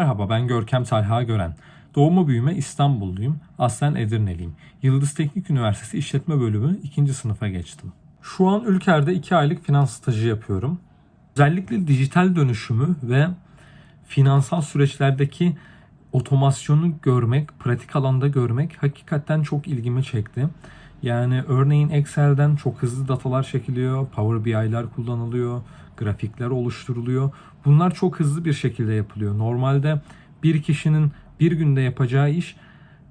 Merhaba ben Görkem Talha Gören. Doğma büyüme İstanbulluyum. Aslen Edirneliyim. Yıldız Teknik Üniversitesi İşletme Bölümü 2. sınıfa geçtim. Şu an Ülker'de 2 aylık finans stajı yapıyorum. Özellikle dijital dönüşümü ve finansal süreçlerdeki otomasyonu görmek, pratik alanda görmek hakikaten çok ilgimi çekti. Yani örneğin Excel'den çok hızlı datalar çekiliyor, Power BI'ler kullanılıyor, grafikler oluşturuluyor. Bunlar çok hızlı bir şekilde yapılıyor. Normalde bir kişinin bir günde yapacağı iş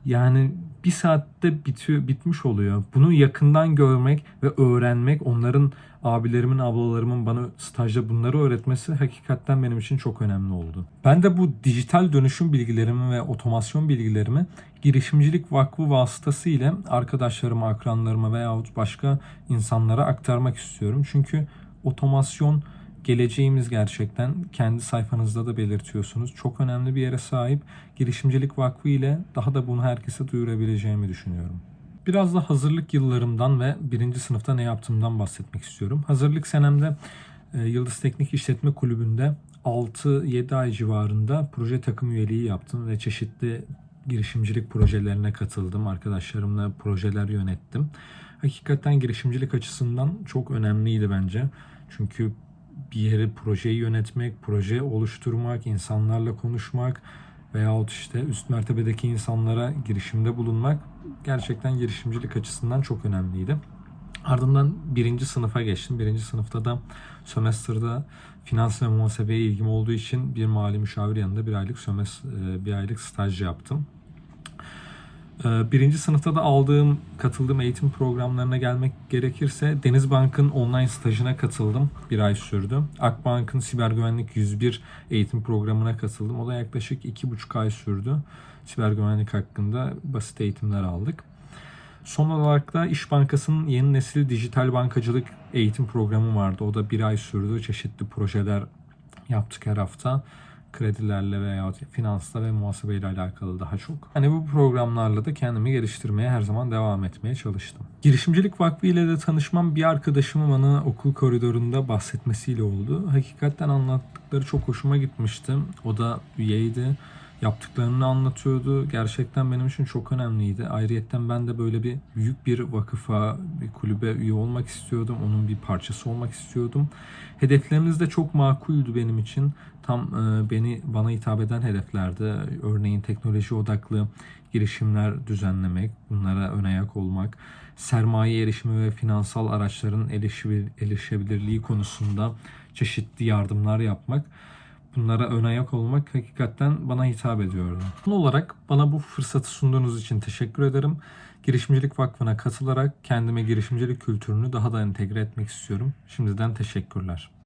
yani bir saatte bitiyor, bitmiş oluyor. Bunu yakından görmek ve öğrenmek, onların abilerimin, ablalarımın bana stajda bunları öğretmesi hakikaten benim için çok önemli oldu. Ben de bu dijital dönüşüm bilgilerimi ve otomasyon bilgilerimi girişimcilik vakfı vasıtasıyla arkadaşlarıma, akranlarıma veyahut başka insanlara aktarmak istiyorum. Çünkü otomasyon geleceğimiz gerçekten kendi sayfanızda da belirtiyorsunuz. Çok önemli bir yere sahip girişimcilik vakfı ile daha da bunu herkese duyurabileceğimi düşünüyorum. Biraz da hazırlık yıllarımdan ve birinci sınıfta ne yaptığımdan bahsetmek istiyorum. Hazırlık senemde e, Yıldız Teknik İşletme Kulübü'nde 6-7 ay civarında proje takım üyeliği yaptım ve çeşitli girişimcilik projelerine katıldım. Arkadaşlarımla projeler yönettim. Hakikaten girişimcilik açısından çok önemliydi bence. Çünkü bir yere projeyi yönetmek, proje oluşturmak, insanlarla konuşmak veyahut işte üst mertebedeki insanlara girişimde bulunmak gerçekten girişimcilik açısından çok önemliydi. Ardından birinci sınıfa geçtim. Birinci sınıfta da sömestrda finans ve muhasebeye ilgim olduğu için bir mali müşavir yanında bir aylık sömes bir aylık staj yaptım. Ee, Birinci sınıfta da aldığım, katıldığım eğitim programlarına gelmek gerekirse Denizbank'ın online stajına katıldım. Bir ay sürdü. Akbank'ın siber güvenlik 101 eğitim programına katıldım. O da yaklaşık iki buçuk ay sürdü. Siber güvenlik hakkında basit eğitimler aldık. Son olarak da İş Bankası'nın yeni nesil dijital bankacılık eğitim programı vardı. O da bir ay sürdü. Çeşitli projeler yaptık her hafta kredilerle veya finansla ve muhasebeyle alakalı daha çok. Hani bu programlarla da kendimi geliştirmeye her zaman devam etmeye çalıştım. Girişimcilik Vakfı ile de tanışmam bir arkadaşımın bana okul koridorunda bahsetmesiyle oldu. Hakikaten anlattıkları çok hoşuma gitmişti. O da üyeydi. Yaptıklarını anlatıyordu. Gerçekten benim için çok önemliydi. Ayrıyetten ben de böyle bir büyük bir vakıfa, bir kulübe üye olmak istiyordum. Onun bir parçası olmak istiyordum. Hedeflerimiz de çok makuldü benim için. Tam e, beni bana hitap eden hedeflerdi. Örneğin teknoloji odaklı girişimler düzenlemek, bunlara ön ayak olmak, sermaye erişimi ve finansal araçların erişebilirliği konusunda çeşitli yardımlar yapmak bunlara ön ayak olmak hakikaten bana hitap ediyordu. Son olarak bana bu fırsatı sunduğunuz için teşekkür ederim. Girişimcilik Vakfı'na katılarak kendime girişimcilik kültürünü daha da entegre etmek istiyorum. Şimdiden teşekkürler.